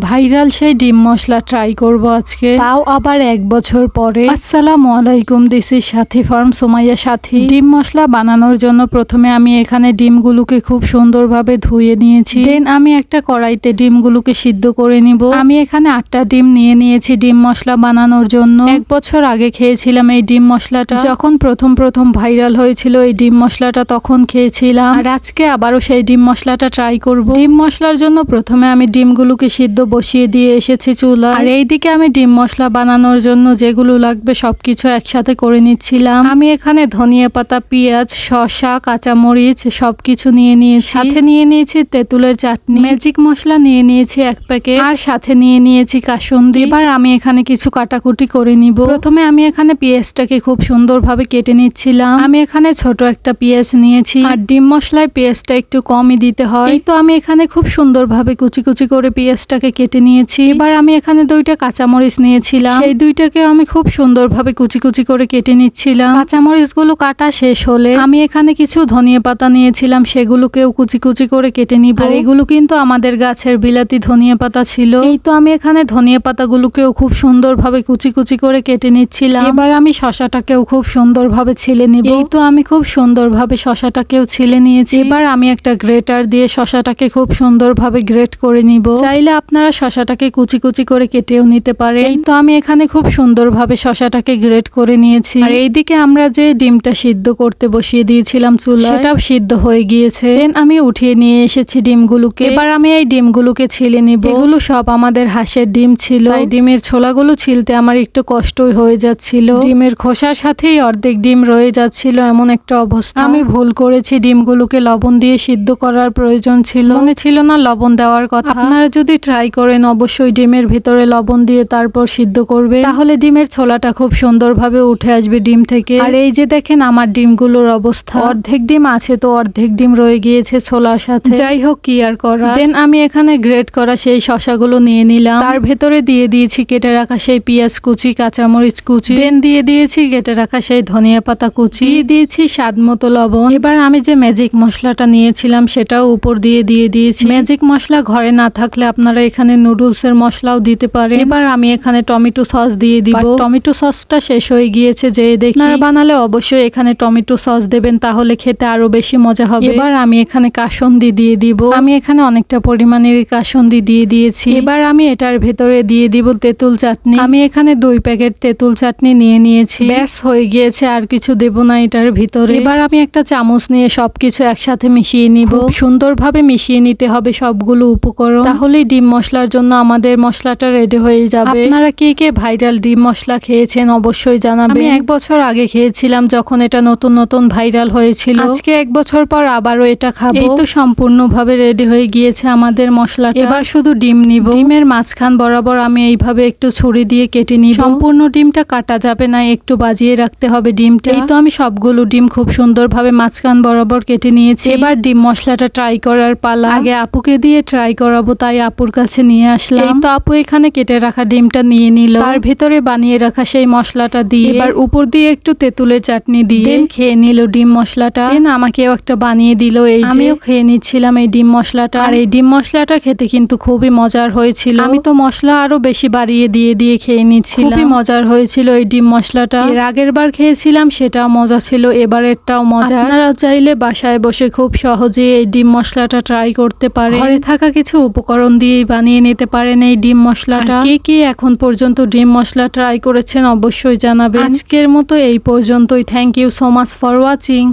Viral সেই ডিম মশলা try করব আজকে। তাও আবার এক বছর পরে। আসসালামু আলাইকুম দিস সাথী ফার্ম সোমাইয়া সাথী। ডিম মশলা বানানোর জন্য প্রথমে আমি এখানে ডিমগুলোকে খুব সুন্দরভাবে ধুয়ে নিয়েছি। দেন আমি একটা কড়াইতে ডিমগুলোকে সিদ্ধ করে নিব। আমি এখানে আটটা ডিম নিয়ে নিয়েছি ডিম মশলা বানানোর জন্য। এক বছর আগে খেয়েছিলাম এই ডিম মশলাটা। যখন প্রথম প্রথম ভাইরাল হয়েছিল এই ডিম মশলাটা তখন খেয়েছিলাম। আর আজকে আবারও সেই ডিম মশলাটা ট্রাই করব। ডিম মশলার জন্য প্রথমে আমি ডিমগুলোকে সিদ্ধ বসিয়ে দিয়ে এসেছি চুলা আর এইদিকে আমি ডিম মশলা বানানোর জন্য যেগুলো লাগবে সবকিছু একসাথে করে নিচ্ছিলাম। আমি এখানে ধনিয়া পাতা, পেঁয়াজ, শসা, কাঁচামরিচ সবকিছু নিয়ে নিয়েছি। সাথে নিয়ে নিয়েছি তেঁতুলের চাটনি। ম্যাজিক মশলা নিয়ে নিয়েছি এক প্যাকেট। আর সাথে নিয়ে নিয়েছি কাসুন্দি। এবার আমি এখানে কিছু কাটাকুটি করে নিব। প্রথমে আমি এখানে পেঁয়াজটাকে খুব সুন্দরভাবে কেটে নিচ্ছিলাম। আমি এখানে ছোট একটা পেঁয়াজ নিয়েছি। আর ডিম মশলায় পেঁয়াজটা একটু কমই দিতে হয়। তো আমি এখানে খুব সুন্দরভাবে কুচি কুচি করে পেঁয়াজটাকে কেটে নিয়েছি। এবার আমি এখানে দুইটা কাঁচামরিচ নিয়েছিলাম। সেই দুইটাকে আমি খুব সুন্দরভাবে কুচি কুচি করে কেটে নিচ্ছিলাম। কাঁচামরিচগুলো কাটা শেষ হলে আমি এখানে কিছু ধনিয়া পাতা নিয়েছিলাম। সেগুলোকেও কুচি কুচি করে কেটে নিব। আর এগুলো কিন্তু আমাদের গাছের বিলাতি ধনিয়া পাতা ছিল। এই তো আমি এখানে ধনিয়া পাতাগুলোকেও খুব সুন্দরভাবে কুচি কুচি করে কেটে নিচ্ছিলাম। এবার আমি শশাটাকেও খুব সুন্দরভাবে ছিলে নিব। এই তো আমি খুব সুন্দরভাবে শশাটাকেও ছিলে নিয়েছি। এবার আমি একটা গ্রেটার দিয়ে শশাটাকে খুব সুন্দরভাবে গ্রেট করে নিব। চাইলে আপনারা শশাটাকে কুচি কুচি করে কেটেও নিতে এই তো আমি এখানে খুব সুন্দরভাবে শশাটাকে গ্রেট করে নিয়েছি। আর এইদিকে আমরা যে ডিমটা সিদ্ধ করতে বসিয়ে দিয়েছিলাম চুলা সেটাও সিদ্ধ হয়ে গিয়েছে। Then আমি উঠিয়ে নিয়ে এসেছি ডিমগুলোকে। এবার আমি এই ডিমগুলোকে ছিলে নিব। এগুলো সব আমাদের হাঁসের ডিম ছিল। এই ডিমের ছোলাগুলো ছিলতে আমার একটু কষ্টই হয়ে যাচ্ছিল। ডিমের খোসার সাথেই অর্ধেক ডিম রয়ে যাচ্ছিল এমন একটা অবস্থা। আমি ভুল করেছি ডিমগুলোকে লবণ দিয়ে সিদ্ধ করার প্রয়োজন ছিল। মনে ছিল না লবণ দেওয়ার কথা। আপনারা যদি ট্রাই করেন, অবশ্যই ডিমের ভিতরে লবণ দিয়ে তারপর সিদ্ধ করবে তাহলে ডিমের ছোলাটা খুব সুন্দরভাবে উঠে আসবে ডিম থেকে। আর এই যে দেখেন আমার ডিমগুলোর অবস্থা। অর্ধেক ডিম আছে তো অর্ধেক ডিম রয়ে গিয়েছে ছোলার সাথে। যাই হোক, কি আর করা দেন আমি এখানে গ্রেট করা সেই শশাগুলো নিয়ে নিলাম। তার ভেতরে দিয়ে দিয়েছি কেটে রাখা সেই পেঁয়াজ কুচি, কাঁচামরিচ কুচি। দেন দিয়ে দিয়েছি কেটে রাখা সেই ধনিয়া পাতা কুচি। দিয়ে দিয়েছি স্বাদ মতো লবণ। এবার আমি যে ম্যাজিক মশলাটা নিয়েছিলাম সেটাও উপর দিয়ে দিয়ে দিয়েছি। ম্যাজিক মশলা ঘরে না থাকলে আপনারা এখানে নুডলস এর মশলাও দিতে পারে। এবার আমি এখানে টমেটো সস দিয়ে দিব। টমেটো সসটা শেষ হয়ে গিয়েছে যে দেখি। বানালে অবশ্যই এখানে টমেটো সস দেবেন তাহলে খেতে আরও বেশি মজা হবে। এবার আমি এখানে কাসন্দি দিয়ে দিব। আমি এখানে অনেকটা পরিমাণের কাসন্দি দিয়ে দিয়েছি। এবার আমি এটার ভেতরে দিয়ে দিব তেঁতুল চাটনি। আমি এখানে দুই প্যাকেট তেঁতুল চাটনি নিয়ে নিয়েছি। ব্যাস হয়ে গিয়েছে আর কিছু দেব না এটার ভিতরে। এবার আমি একটা চামচ নিয়ে সবকিছু একসাথে মিশিয়ে নিব। সুন্দরভাবে মিশিয়ে নিতে হবে সবগুলো উপকরণ। তাহলে ডিম মশলার জন্য আমাদের মশলাটা রেডি হয়ে যাবে। আপনারা কে কে ভাইরাল ডিম মশলা খেয়েছেন অবশ্যই জানাবেন। আমি এক বছর আগে খেয়েছিলাম যখন এটা নতুন নতুন ভাইরাল হয়েছিল। আজকে এক বছর পর আবারও এটা খাব। এই তো সম্পূর্ণভাবে রেডি হয়ে গিয়েছে আমাদের মশলা এবার শুধু ডিম নিব। ডিমের মাঝখান বরাবর আমি এইভাবে একটু ছুরি দিয়ে কেটে নিব। সম্পূর্ণ ডিমটা কাটা যাবে না একটু বাজিয়ে রাখতে হবে ডিমটা। এই তো আমি সবগুলো ডিম খুব সুন্দরভাবে মাঝখান বরাবর কেটে নিয়েছি। এবার ডিম মশলাটা ট্রাই করার পালা। আগে আপুকে দিয়ে ট্রাই করাবো তাই আপুর কাছে নিয়ে আসলাম। এই তো আপু এখানে কেটে রাখা ডিমটা নিয়ে নিল। তার ভেতরে বানিয়ে রাখা সেই মশলাটা দিয়ে এবার উপর দিয়ে একটু তেঁতুলের চাটনি দিয়ে খেয়ে নিল ডিম মশলাটা। দেন আমাকেও একটা বানিয়ে দিল এই আমিও খেয়ে নিচ্ছিলাম এই ডিম মশলাটা। আর এই ডিম মশলাটা খেতে কিন্তু খুবই মজার হয়েছিল। আমি তো মশলা আরও বেশি বাড়িয়ে দিয়ে দিয়ে খেয়ে নিচ্ছিলাম। খুবই মজার হয়েছিল এই ডিম মশলাটা। এর আগের বার খেয়েছিলাম সেটাও মজা ছিল এবারেরটাও মজা আপনারা চাইলে বাসায় বসে খুব সহজে এই ডিম মশলাটা ট্রাই করতে পারে ঘরে থাকা কিছু উপকরণ দিয়ে বানিয়ে নিতে পারেন এই ডিম মশলাটা। কে কে এখন পর্যন্ত ডিম মশলা ট্রাই করেছেন অবশ্যই জানাবেন। আজকের মতো এই পর্যন্তই। Thank you so much for watching